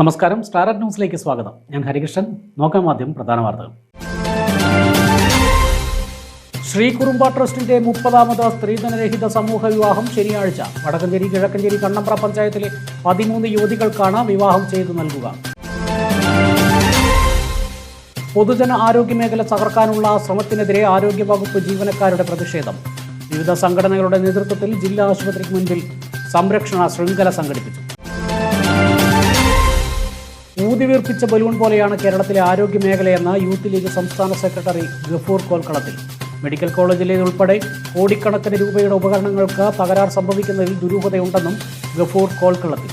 നമസ്കാരം. സ്റ്റാർട്ട് ന്യൂസിലേക്ക് സ്വാഗതം. ഞാൻ ഹരികൃഷ്ണൻ. നോക്കാം ആദ്യം പ്രധാന വാർത്തകൾ. ശ്രീ കുറുമ്പ ട്രസ്റ്റിന്റെ മുപ്പതാമത് സ്ത്രീധനരഹിത സമൂഹ വിവാഹം ശനിയാഴ്ച. വടക്കഞ്ചേരി കിഴക്കഞ്ചേരി കണ്ണമ്പ്ര പഞ്ചായത്തിലെ പതിമൂന്ന് യുവതികൾക്കാണ് വിവാഹം ചെയ്തു നൽകുക. പൊതുജന ആരോഗ്യ മേഖല തകർക്കാനുള്ള ശ്രമത്തിനെതിരെ ആരോഗ്യവകുപ്പ് ജീവനക്കാരുടെ പ്രതിഷേധം. വിവിധ സംഘടനകളുടെ നേതൃത്വത്തിൽ ജില്ലാ ആശുപത്രിക്ക് മുൻപിൽ സംരക്ഷണ ശൃംഖല സംഘടിപ്പിച്ചു. ഊതിവീർപ്പിച്ച ബലൂൺ പോലെയാണ് കേരളത്തിലെ ആരോഗ്യ മേഖലയെന്ന് യൂത്ത് ലീഗ് സംസ്ഥാന സെക്രട്ടറി ഗഫൂർ കോൽക്കളത്തിൽ. മെഡിക്കൽ കോളേജിലെ ഉൾപ്പെടെ കോടിക്കണക്കിന് രൂപയുടെ ഉപകരണങ്ങൾക്ക് തകരാർ സംഭവിക്കുന്നതിൽ ദുരൂഹതയുണ്ടെന്നും ഗഫൂർ കോൽക്കളത്തിൽ.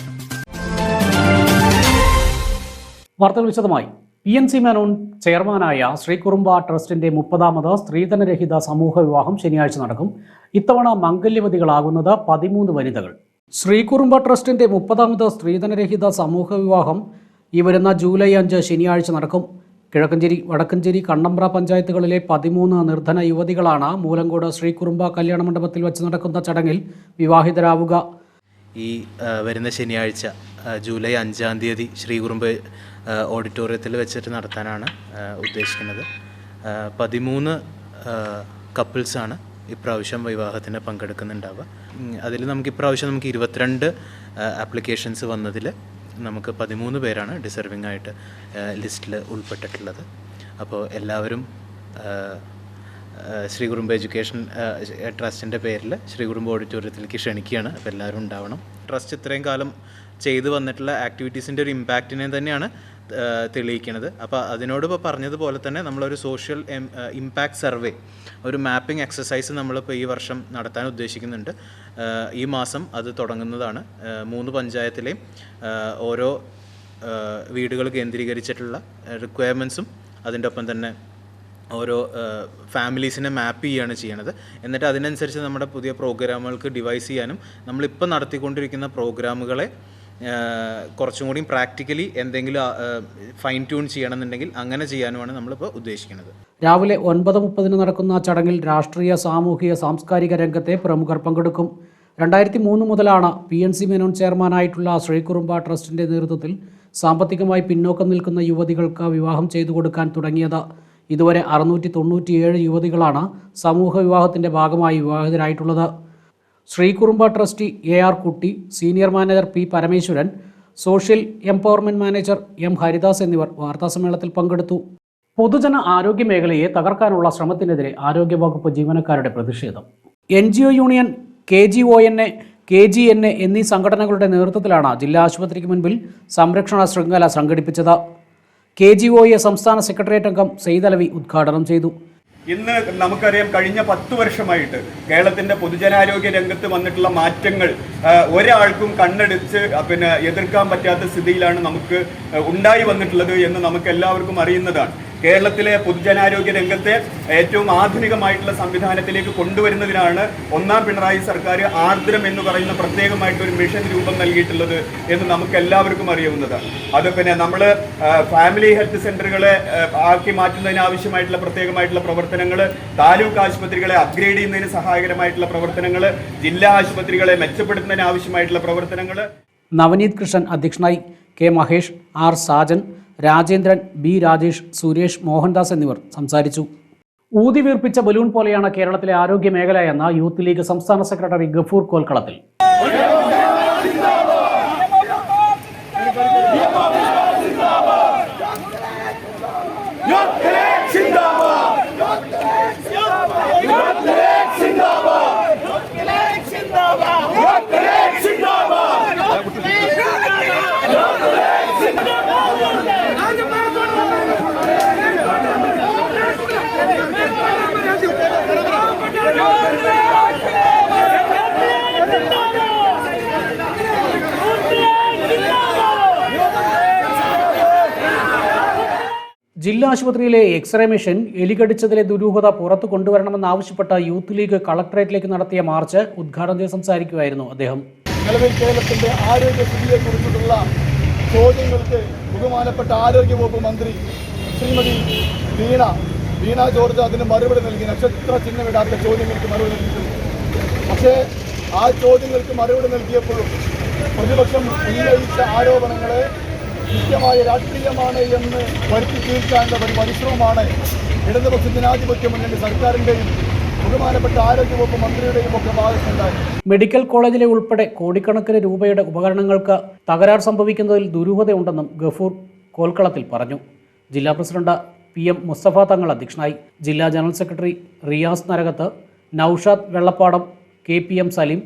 വാർത്തകൾ വിശദമായി. പി എൻ സി മേനോൻ ചെയർമാനായ ശ്രീകുറുമ്പ ട്രസ്റ്റിന്റെ മുപ്പതാമത് സ്ത്രീധനരഹിത സമൂഹ വിവാഹം ശനിയാഴ്ച നടക്കും. ഇത്തവണ മംഗല്യവതികളാകുന്നത് പതിമൂന്ന് വനിതകൾ. ശ്രീകുറുമ്പ ട്രസ്റ്റിന്റെ മുപ്പതാമത് സ്ത്രീധനരഹിത സമൂഹ വിവാഹം ഈ വരുന്ന ജൂലൈ അഞ്ച് ശനിയാഴ്ച നടക്കും. കിഴക്കഞ്ചേരി വടക്കഞ്ചേരി കണ്ണമ്പ്ര പഞ്ചായത്തുകളിലെ പതിമൂന്ന് നിർധന യുവതികളാണ് മൂലങ്കോട് ശ്രീകുറുമ്പ കല്യാണ മണ്ഡപത്തിൽ വെച്ച് നടക്കുന്ന ചടങ്ങിൽ വിവാഹിതരാവുക. ഈ വരുന്ന ശനിയാഴ്ച ജൂലൈ അഞ്ചാം തീയതി ശ്രീകുറുമ്പ് ഓഡിറ്റോറിയത്തിൽ വെച്ചിട്ട് നടത്താനാണ് ഉദ്ദേശിക്കുന്നത്. പതിമൂന്ന് കപ്പിൾസാണ് ഇപ്രാവശ്യം വിവാഹത്തിന് പങ്കെടുക്കുന്നുണ്ടാവുക. അതിൽ നമുക്ക് ഇപ്രാവശ്യം നമുക്ക് ഇരുപത്തിരണ്ട് ആപ്ലിക്കേഷൻസ് വന്നതിൽ നമുക്ക് പതിമൂന്ന് പേരാണ് ഡിസർവിംഗ് ആയിട്ട് ലിസ്റ്റിൽ ഉൾപ്പെട്ടിട്ടുള്ളത്. അപ്പോൾ എല്ലാവരും ശ്രീ കുറുമ്പ് എഡ്യൂക്കേഷൻ ട്രസ്റ്റിന്റെ പേരിൽ ശ്രീ കുറുമ്പ് ഓഡിറ്റോറിയത്തിലേക്ക് ക്ഷണിക്കുകയാണ്. അപ്പോൾ എല്ലാവരും ഉണ്ടാവണം. ട്രസ്റ്റ് ഇത്രയും കാലം ചെയ്തു വന്നിട്ടുള്ള ആക്ടിവിറ്റീസിന്റെ ഒരു ഇമ്പാക്റ്റിനെ തന്നെയാണ് തെളിയിക്കുന്നത് അപ്പോൾ അതിനോട് ഇപ്പോൾ പറഞ്ഞതുപോലെ തന്നെ നമ്മളൊരു സോഷ്യൽ ഇമ്പാക്റ്റ് സർവേ ഒരു മാപ്പിംഗ് എക്സസൈസ് നമ്മളിപ്പോൾ ഈ വർഷം നടത്താൻ ഉദ്ദേശിക്കുന്നുണ്ട്. ഈ മാസം അത് തുടങ്ങുന്നതാണ്. മൂന്ന് പഞ്ചായത്തിലെയും ഓരോ വീടുകൾ കേന്ദ്രീകരിച്ചിട്ടുള്ള റിക്വയർമെൻസും അതിന്റെ ഒപ്പം തന്നെ ഓരോ ഫാമിലീസിനെ മാപ്പ് ചെയ്യുകയാണ് ചെയ്യണത്. എന്നിട്ട് അതിനനുസരിച്ച് നമ്മുടെ പുതിയ പ്രോഗ്രാമുകൾക്ക് ഡിവൈസ് ചെയ്യാനും നമ്മളിപ്പോൾ നടത്തിക്കൊണ്ടിരിക്കുന്ന പ്രോഗ്രാമുകളെ കുറച്ചും കൂടി പ്രാക്ടിക്കലി എന്തെങ്കിലും ഫൈൻ ട്യൂൺ ചെയ്യണമെന്നുണ്ടെങ്കിൽ അങ്ങനെ ചെയ്യാനുമാണ് നമ്മളിപ്പോൾ ഉദ്ദേശിക്കുന്നത്. രാവിലെ ഒൻപത് മുപ്പതിന് നടക്കുന്ന ചടങ്ങിൽ രാഷ്ട്രീയ സാമൂഹിക സാംസ്കാരിക രംഗത്തെ പ്രമുഖർ പങ്കെടുക്കും. രണ്ടായിരത്തി മൂന്ന് മുതലാണ് പി എൻ സി മേനോൻ ചെയർമാനായിട്ടുള്ള ശ്രീകുറുമ്പ ട്രസ്റ്റിന്റെ നേതൃത്വത്തിൽ സാമ്പത്തികമായി പിന്നോക്കം നിൽക്കുന്ന യുവതികൾക്ക് വിവാഹം ചെയ്തു കൊടുക്കാൻ തുടങ്ങിയത്. ഇതുവരെ അറുന്നൂറ്റി തൊണ്ണൂറ്റിയേഴ് യുവതികളാണ് സമൂഹ വിവാഹത്തിന്റെ ഭാഗമായി വിവാഹിതരായിട്ടുള്ളത്. Sreekurumba trustee A R Kutty senior manager P Parameswaran social empowerment manager M Haridas എന്നിവർ വാർത്താസമ്മേളനത്തിൽ പങ്കെടുത്തു. പൊതുജന ആരോഗ്യ മേഖലയെ തകർക്കാനുള്ള ശ്രമത്തിനെതിരെ ആരോഗ്യവകുപ്പ് ജീവനക്കാരുടെ പ്രതിഷേധം. N G O union K G O N A K G N A എന്നീ സംഘടനകളുടെ നേതൃത്വത്തിലാണ് ജില്ലാ ആശുപത്രിക്ക് മുൻപിൽ സംരക്ഷണ ശൃംഖല സംഘടിപ്പിച്ചത്. കെ ജി ഒ എ സംസ്ഥാന സെക്രട്ടേറിയറ്റ് അംഗം സെയ്ദലവി ഉദ്ഘാടനം ചെയ്തു. ഇന്ന് നമുക്കറിയാം കഴിഞ്ഞ പത്ത് വർഷമായിട്ട് കേരളത്തിന്റെ പൊതുജനാരോഗ്യ രംഗത്ത് വന്നിട്ടുള്ള മാറ്റങ്ങൾ ഒരാൾക്കും കണ്ണെടുത്ത് പിന്നെ എതിർക്കാൻ പറ്റാത്ത സ്ഥിതിയിലാണ് നമുക്ക് ഉണ്ടായി വന്നിട്ടുള്ളത് എന്ന് നമുക്ക് എല്ലാവർക്കും അറിയുന്നതാണ്. കേരളത്തിലെ പൊതുജനാരോഗ്യ രംഗത്തെ ഏറ്റവും ആധുനികമായിട്ടുള്ള സംവിധാനത്തിലേക്ക് കൊണ്ടുവരുന്നതിനാണ് ഒന്നാം പിണറായി സർക്കാർ ആർദ്രം എന്ന് പറയുന്ന പ്രത്യേകമായിട്ട് ഒരു മിഷൻ രൂപം നൽകിയിട്ടുള്ളത് എന്ന് നമുക്ക് എല്ലാവർക്കും അറിയാവുന്നതാണ്. അത് പിന്നെ നമ്മൾ ഫാമിലി ഹെൽത്ത് സെന്ററുകളെ ആക്കി മാറ്റുന്നതിന് ആവശ്യമായിട്ടുള്ള പ്രത്യേകമായിട്ടുള്ള പ്രവർത്തനങ്ങൾ താലൂക്ക് ആശുപത്രികളെ അപ്ഗ്രേഡ് ചെയ്യുന്നതിന് സഹായകരമായിട്ടുള്ള പ്രവർത്തനങ്ങൾ ജില്ലാ ആശുപത്രികളെ മെച്ചപ്പെടുത്തുന്നതിന് ആവശ്യമായിട്ടുള്ള പ്രവർത്തനങ്ങൾ നവനീത് കൃഷ്ണൻ അധ്യക്ഷനായി K Mahesh R Sajan Rajendran B. Rajesh Suresh Mohandas എന്നിവർ സംസാരിച്ചു. ഊതി വീർപ്പിച്ച ബലൂൺ പോലെയാണ് കേരളത്തിലെ ആരോഗ്യ മേഖല എന്ന യൂത്ത് ലീഗ് സംസ്ഥാന സെക്രട്ടറി ഗഫൂർ കോൽക്കളത്തിൽ. ജില്ലാ ആശുപത്രിയിലെ എക്സ്റേ മെഷീൻ എലികടിച്ചതിലെ ദുരൂഹത പുറത്തു കൊണ്ടുവരണമെന്നാവശ്യപ്പെട്ട യൂത്ത് ലീഗ് കളക്ടറേറ്റിലേക്ക് നടത്തിയ മാർച്ച് ഉദ്ഘാടനം ചെയ്ത് സംസാരിക്കുകയായിരുന്നു അദ്ദേഹം. നിലവിൽ കേരളത്തിന്റെ ആരോഗ്യസ്ഥിതിയെക്കുറിച്ചിട്ടുള്ള ചോദ്യങ്ങൾക്ക് ബഹുമാനപ്പെട്ട ആരോഗ്യവകുപ്പ് മന്ത്രി ശ്രീമതി വീണ വീണ ജോർജ് അതിന് മറുപടി നൽകി. നക്ഷത്ര ചിഹ്നമിടാത്ത ചോദ്യങ്ങൾക്ക് മറുപടി നൽകിയിട്ടുണ്ട് പക്ഷേ ആ ചോദ്യങ്ങൾക്ക് മറുപടി നൽകിയപ്പോഴും പ്രതിപക്ഷം ഉന്നയിച്ച ആരോപണങ്ങളെ കൃത്യമായ രാഷ്ട്രീയമാണ് എന്ന് വരുത്തി തീർക്കാനുള്ള ഒരു പരിശ്രമമാണ് ഇടതുപക്ഷ ജനാധിപത്യ മുന്നണി സർക്കാരിന്റെയും ബഹുമാനപ്പെട്ട ആരോഗ്യവകുപ്പ് മന്ത്രിയുടെയും ഒക്കെ ഭാഗത്തുണ്ടായി. മെഡിക്കൽ കോളേജിലെ ഉൾപ്പെടെ കോടിക്കണക്കിന് രൂപയുടെ ഉപകരണങ്ങൾക്ക് തകരാർ സംഭവിക്കുന്നതിൽ ദുരൂഹതയുണ്ടെന്നും ഗഫൂർ കോൽക്കളത്തിൽ പറഞ്ഞു. ജില്ലാ president P M Mustafa Thangal അധ്യക്ഷനായി. ജില്ലാ general secretary Riyas Narakath Noushad Vellappadam K P M Saleem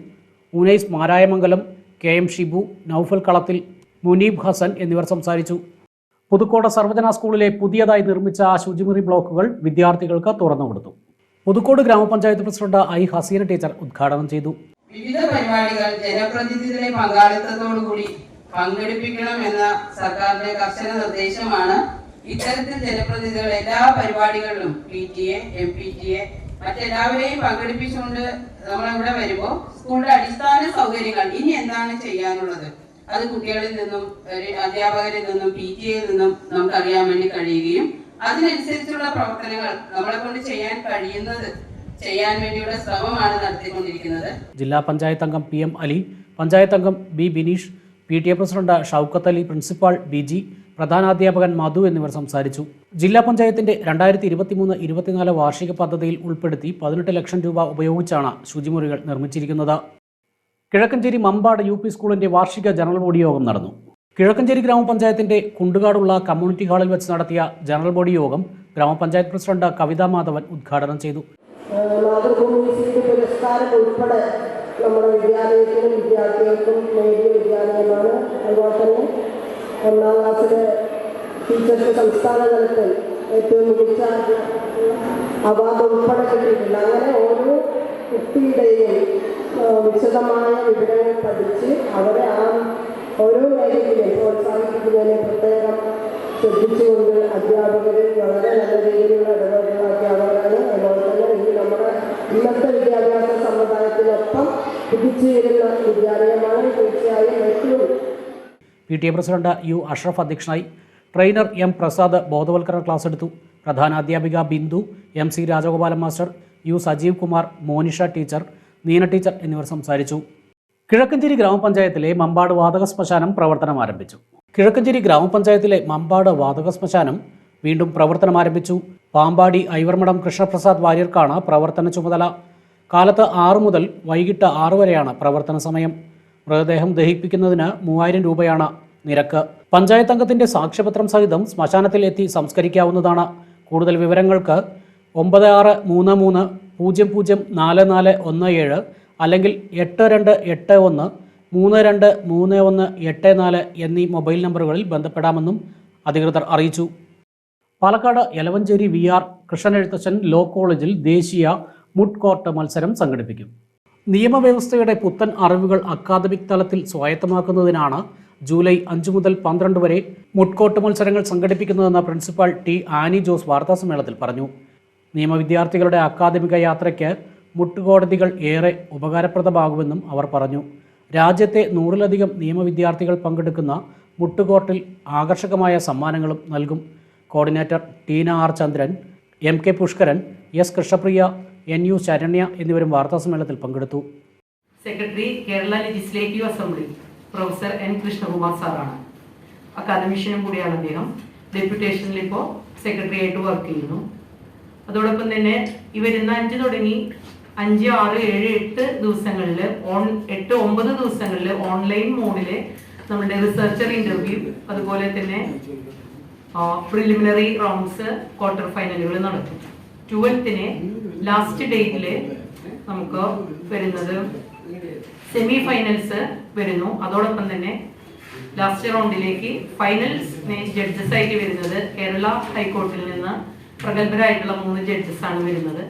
Unais Marayamangalam K M Shibu Noufal Kalathil Muneeb Hasan എന്നിവർ സംസാരിച്ചു. പുതുക്കോട് സർവജന സ്കൂളിലെ പുതിയതായി നിർമ്മിച്ച ശുചിമുറി ബ്ലോക്കുകൾ വിദ്യാർത്ഥികൾക്ക് തുറന്നു കൊടുത്തു. പുതുക്കോട് ഗ്രാമപഞ്ചായത്ത് പ്രസിഡന്റ് ഐ ഹസീന ടീച്ചർ ഉദ്ഘാടനം ചെയ്തു. വിവിധ പരിപാടികൾ ജനപ്രതിനിധികളെ പങ്കാളിത്തത്തോടുകൂടി പങ്കെടുപ്പിക്കണം എന്ന സർക്കാരിന്റെ കർശന നിർദ്ദേശമാണ്. ഇത്തരത്തിൽ ജനപ്രതിനിധികൾ എല്ലാ പരിപാടികളിലും P T A M P T A മറ്റെല്ലാവരെയും പങ്കെടുപ്പിച്ചുകൊണ്ട് നമ്മളിവിടെ വരുമ്പോൾ സ്കൂളിന്റെ അടിസ്ഥാന സൗകര്യങ്ങൾ ഇനി എന്താണ് ചെയ്യാനുള്ളത്? അത് കുട്ടികളിൽ നിന്നും അധ്യാപകരിൽ നിന്നും പി ടി എയിൽ നിന്നും നമുക്ക് അറിയാൻ വേണ്ടി കഴിയുകയും അതിനനുസരിച്ചുള്ള പ്രവർത്തനങ്ങൾ നമ്മളെ കൊണ്ട് ചെയ്യാൻ കഴിയുന്നത് ചെയ്യാൻ വേണ്ടിയുള്ള ശ്രമമാണ് നടത്തിക്കൊണ്ടിരിക്കുന്നത്. ജില്ലാ പഞ്ചായത്ത് അംഗം പി എം അലി പഞ്ചായത്ത് അംഗം B Bineesh P T A president Shoukath Ali principal B G പ്രധാനാധ്യാപകൻ Madhu എന്നിവർ സംസാരിച്ചു. ജില്ലാ പഞ്ചായത്തിന്റെ രണ്ടായിരത്തി ഇരുപത്തിമൂന്ന് ഇരുപത്തിനാല് വാർഷിക പദ്ധതിയിൽ ഉൾപ്പെടുത്തി പതിനെട്ട് ലക്ഷം രൂപ ഉപയോഗിച്ചാണ് ശുചിമുറികൾ നിർമ്മിച്ചിരിക്കുന്നത്. കിഴക്കഞ്ചേരി മമ്പാട് യു പി സ്കൂളിന്റെ വാർഷിക ജനറൽ ബോഡി യോഗം നടന്നു. കിഴക്കഞ്ചേരി ഗ്രാമപഞ്ചായത്തിന്റെ കുണ്ടുകാടുള്ള കമ്മ്യൂണിറ്റി ഹാളിൽ വെച്ച് നടത്തിയ ജനറൽ ബോഡി യോഗം ഗ്രാമപഞ്ചായത്ത് പ്രസിഡന്റ് കവിതാ മാധവൻ ഉദ്ഘാടനം ചെയ്തു. ഉൾപ്പെടെ നമ്മുടെ വിദ്യാർത്ഥികൾക്കും ഏറ്റവും മികച്ച അവാർഡ് ഉൾപ്പെടെ കിട്ടിയിട്ടുണ്ട്. അങ്ങനെ ഓരോ കുട്ടിയുടെയും വിശദമായ വിവരങ്ങൾ പഠിച്ച് അവരെ ആ ഓരോ മേഖലയിലും പ്രോത്സാഹിപ്പിക്കുന്നതിനെ പ്രത്യേകം ശ്രദ്ധിച്ചുകൊണ്ട് അധ്യാപകരെ വളരെ നല്ല രീതിയിലുള്ള ഇടപെടുന്ന അധ്യാപകരാണ് അതുപോലെ തന്നെ ഈ നമ്മുടെ ഇന്നത്തെ വിദ്യാഭ്യാസ സമ്പ്രദായത്തിനൊപ്പം കുതിച്ചുയരുന്ന വിദ്യാലയമാണ് തീർച്ചയായും ഏറ്റവും P T A president U Ashraf അധ്യക്ഷനായി ട്രെയിനർ എം പ്രസാദ് ബോധവൽക്കരണ ക്ലാസ് എടുത്തു. പ്രധാന അധ്യാപിക Bindu M C Rajagopalan master U Sajeev Kumar Monisha teacher Neena teacher എന്നിവർ സംസാരിച്ചു. കിഴക്കഞ്ചേരി ഗ്രാമപഞ്ചായത്തിലെ മമ്പാട് വാതക ശ്മശാനം പ്രവർത്തനം ആരംഭിച്ചു. കിഴക്കഞ്ചേരി ഗ്രാമപഞ്ചായത്തിലെ മമ്പാട് വാതക ശ്മശാനം വീണ്ടും പ്രവർത്തനം ആരംഭിച്ചു. പാമ്പാടി ഐവർമഠം കൃഷ്ണപ്രസാദ് വാര്യർക്കാണ് പ്രവർത്തന ചുമതല. കാലത്ത് ആറു മുതൽ വൈകിട്ട് ആറു വരെയാണ് പ്രവർത്തന സമയം. മൃതദേഹം ദഹിപ്പിക്കുന്നതിന് മൂവായിരം രൂപയാണ് നിരക്ക്. പഞ്ചായത്ത് അംഗത്തിന്റെ സാക്ഷ്യപത്രം സഹിതം ശ്മശാനത്തിൽ എത്തി സംസ്കരിക്കാവുന്നതാണ്. കൂടുതൽ വിവരങ്ങൾക്ക് ഒമ്പത് ആറ് മൂന്ന് മൂന്ന് പൂജ്യം പൂജ്യം നാല് നാല് ഒന്ന് ഏഴ് അല്ലെങ്കിൽ എട്ട് രണ്ട് എട്ട് ഒന്ന് മൂന്ന് രണ്ട് മൂന്ന് ഒന്ന് എട്ട് നാല് എന്നീ മൊബൈൽ നമ്പറുകളിൽ ബന്ധപ്പെടാമെന്നും അധികൃതർ അറിയിച്ചു. Palakkad Yalavanchery V R Krishnanezhuthachan law കോളേജിൽ ദേശീയ മുഡ് കോർട്ട് മത്സരം സംഘടിപ്പിക്കും. നിയമവ്യവസ്ഥയുടെ പുത്തൻ അറിവുകൾ അക്കാദമിക് തലത്തിൽ സ്വായത്തമാക്കുന്നതിനാണ് ജൂലൈ അഞ്ച് മുതൽ പന്ത്രണ്ട് വരെ മുഡ്കോട്ട് മത്സരങ്ങൾ സംഘടിപ്പിക്കുന്നതെന്ന് പ്രിൻസിപ്പാൾ ടി ആനി ജോസ് വാർത്താസമ്മേളനത്തിൽ പറഞ്ഞു. നിയമവിദ്യാർത്ഥികളുടെ അക്കാദമിക യാത്രയ്ക്ക് മുട്ടുകോടതികൾ ഏറെ ഉപകാരപ്രദമാകുമെന്നും അവർ പറഞ്ഞു. രാജ്യത്തെ നൂറിലധികം നിയമവിദ്യാർത്ഥികൾ പങ്കെടുക്കുന്ന മുട്ടുകോർട്ടിൽ ആകർഷകമായ സമ്മാനങ്ങളും നൽകും. Coordinator Teena R Chandran M K Pushkaran S Krishnapriya N U Saranya എന്നിവരും വാർത്താസമ്മേളനത്തിൽ പങ്കെടുത്തു. Secretary Kerala legislative assembly professor N Krishnakumar സാറാണ്. അക്കാദമിഷ്യനും കൂടിയാണ് അദ്ദേഹം. ഡെപ്യൂട്ടേഷനിൽ ഇപ്പോൾ സെക്രട്ടറി ആയിട്ട് വർക്ക് ചെയ്യുന്നു. അതോടൊപ്പം തന്നെ ഈ വരുന്ന അഞ്ച് തുടങ്ങി അഞ്ച് ആറ് ഏഴ് എട്ട് ദിവസങ്ങളിൽ ഓൺ എട്ട് ഒമ്പത് ദിവസങ്ങളിൽ ഓൺലൈൻ മോഡിൽ നമ്മുടെ റിസർച്ചർ ഇന്റർവ്യൂ അതുപോലെ തന്നെ പ്രിലിമിനറി റൗണ്ട്സ് ക്വാർട്ടർ ഫൈനലുകൾ നടക്കും. ട്വൽത്തിന് ലാസ്റ്റ് ഡേറ്റിൽ നമുക്ക് വരുന്നത് സെമി ഫൈനൽസ് വരുന്നു. അതോടൊപ്പം തന്നെ ലാസ്റ്റ് റൗണ്ടിലേക്ക് ഫൈനൽസ് ജഡ്ജസ് ആയിട്ട് വരുന്നത് കേരള ഹൈക്കോർട്ടിൽ നിന്ന് പ്രഗത്ഭരായിട്ടുള്ള മൂന്ന് ജഡ്ജസ് ആണ് വരുന്നത്.